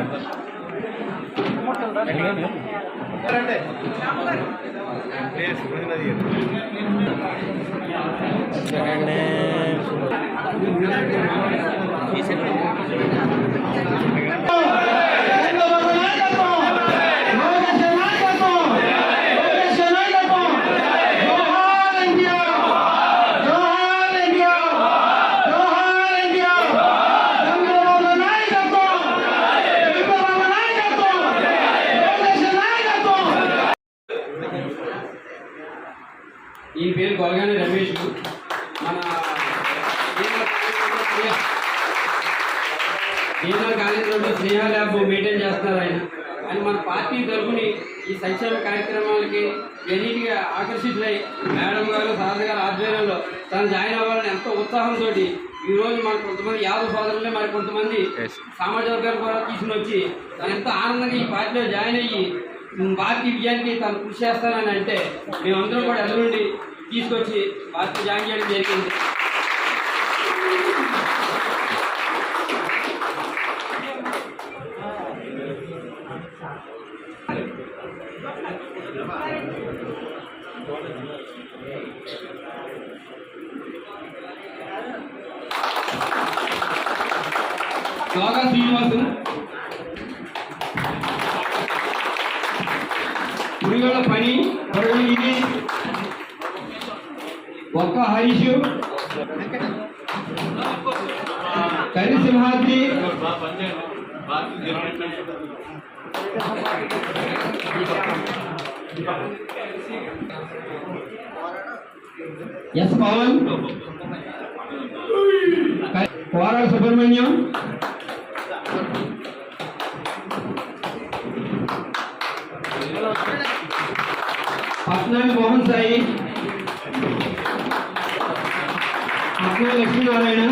ఈ DNR college road Sneha lab maintain చేస్తున్నారు ఆయన. ఆయన మన పార్టీ తరఫుని ఈ సంక్షేమ కార్యక్రమాలకి అన్నిటిగా ఆకర్షితులై మేడం గారు సారథి గారు ఆధ్వర్యంలో తను జాయిన్ అవ్వాలని ఎంతో ఉత్సాహంతో ఈ రోజు మన కొంతమంది యాదవ సోదరులే మరి కొంతమంది సామాజిక వర్గాలు కూడా తీసుకుని వచ్చి తను ఎంతో ఆనందంగా ఈ పార్టీలో జాయిన్ అయ్యి పార్టీ విజయానికి తను కృషి చేస్తానని అంటే మేమందరం కూడా ఎదురుండి తీసుకొచ్చి పార్టీ జాయిన్ చేయడం జరిగింది. లోగా శ్రీనివాసు పురిగల పని పరుగులు ఇది ఒక్క హరీష్ కరి సింహాద్రి ఎస్ పవన్ కోరాల సుబ్రహ్మణ్యం పట్నాని మోహన్ సాయి పట్నా లక్ష్మీనారాయణ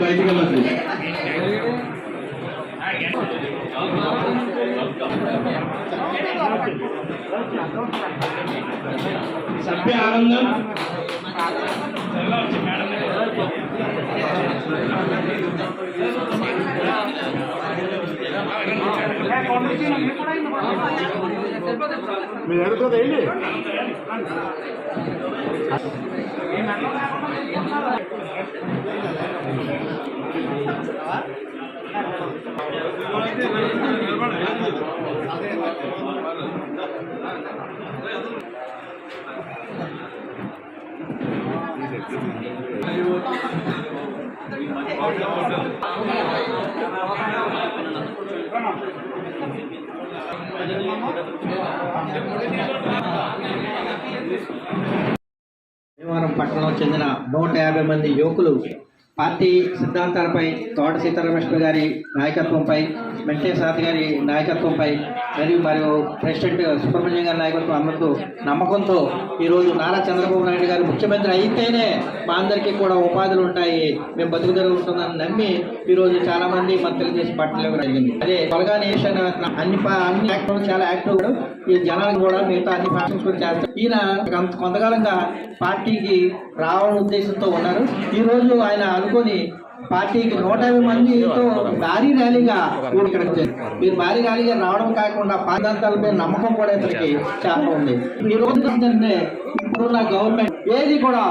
బయటికి వెళ్ళదు సభ్య ఆనందం మీరు ఎదుగుతుంది ఏంటి భీమవరం పట్టణం చెందిన నూట యాభై మంది యువకులు పార్టీ సిద్ధాంతాలపై తోట సీతారామకృష్ణ గారి నాయకత్వంపై వెంకటేశ్వర గారి నాయకత్వంపై మరియు మరియు ప్రెసిడెంట్ సుబ్రహ్మణ్యం గారి నాయకత్వం అందరితో నమ్మకంతో ఈరోజు నారా చంద్రబాబు నాయుడు గారు ముఖ్యమంత్రి అయితేనే మా అందరికీ కూడా ఉపాధులు ఉంటాయి. మేము బతుకు జరుగుతుందని నమ్మి ఈరోజు చాలా మంది చేసి తెలుగుదేశం జరిగింది. అదే త్వరగా నేషన్ అన్ని అన్ని యాక్టర్లు చాలా యాక్టివ్ ఈ జనాలకు కూడా మిగతా అన్ని ఫ్యాషన్స్ కూడా చేస్తారు. ఈయన కొంతకాలంగా పార్టీకి రావాలని ఉద్దేశంతో ఉన్నారు. ఈ రోజు ఆయన అనుకొని పార్టీకి నూట యాభై మందితో భారీ ర్యాలీగా ఇక్కడికి మీరు భారీ ర్యాలీగా రావడం కాకుండా పాదార్థాలపై నమ్మకం కూడా ఇతనికి చాలా ఉంది. ఈ రోజు ఏంటంటే ఇప్పుడున్న గవర్నమెంట్ ఏది కూడా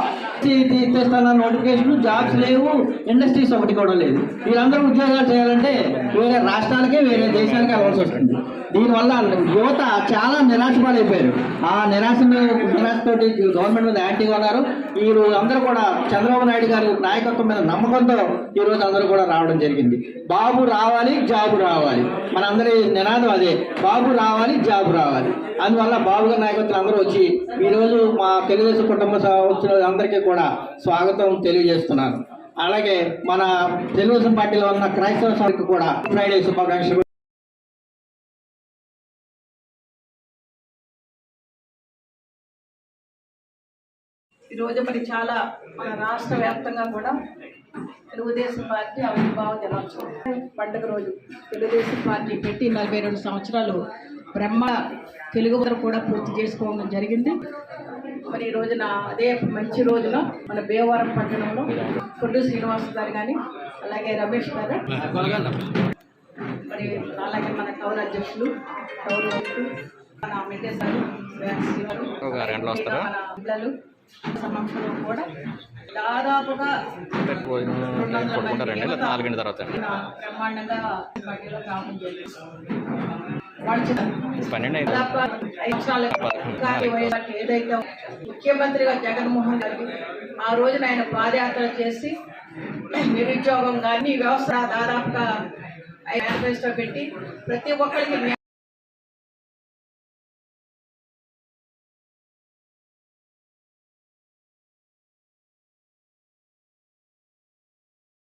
తీస్తాన నోటిఫికేషన్ జాబ్స్ లేవు ఇండస్ట్రీస్ ఒకటి కూడా లేదు. వీళ్ళందరూ ఉద్యోగాలు చేయాలంటే వేరే రాష్ట్రాలకే వేరే దేశాలకే అవ్వాల్సి వస్తుంది. దీనివల్ల యువత చాలా నిరాశపడైపోయారు. ఆ నిరాశ నిరాశతోటి గవర్నమెంట్ మీద యాంటీగా ఉన్నారు. ఈ రోజు అందరూ కూడా చంద్రబాబు నాయుడు గారి నాయకత్వం మీద నమ్మకంతో ఈ రోజు అందరూ కూడా రావడం జరిగింది. బాబు రావాలి జాబు రావాలి. మనందరి నినాదం అదే. బాబు రావాలి జాబు రావాలి. అందువల్ల బాబు గారి నాయకత్వం అందరూ వచ్చి ఈ రోజు మా తెలుగుదేశం కుటుంబ వచ్చిన అందరికీ కూడా స్వాగతం తెలియజేస్తున్నాను. అలాగే మన తెలుగుదేశం పార్టీలో ఉన్న క్రైస్తవ సభకు కూడా ఫ్రైడే శుభాకాంక్షలు ఈరోజు మరి చాలా మన రాష్ట్ర వ్యాప్తంగా కూడా తెలుగుదేశం పార్టీ ఆవిర్భావ దినోత్సవం పండుగ రోజు తెలుగుదేశం పార్టీ పెట్టి నలభై రెండు సంవత్సరాలు బ్రహ్మ తెలుగు వారు కూడా పూర్తి చేసుకోవడం జరిగింది మరి ఈ రోజున అదే మంచి రోజున మన భీమవరం పట్టణంలో కొడ్డు శ్రీనివాస్ గారు కానీ అలాగే రమేష్ గారు మరి అలాగే మన టౌన్ అధ్యక్షులు టౌన్ మన అరగంటలో వస్తారా? మన పిల్లలు సమక్షంలో కూడా దాదాపుగా నాలుగింటి తర్వాత బ్రహ్మాండంగా ఏదైతే ముఖ్యమంత్రిగా జగన్మోహన్ రెడ్డి ఆ రోజున ఆయన పాదయాత్ర చేసి నిరుద్యోగం కానీ వ్యవస్థ దాదాపుగా మేనిఫెస్టో పెట్టి ప్రతి ఒక్కరికి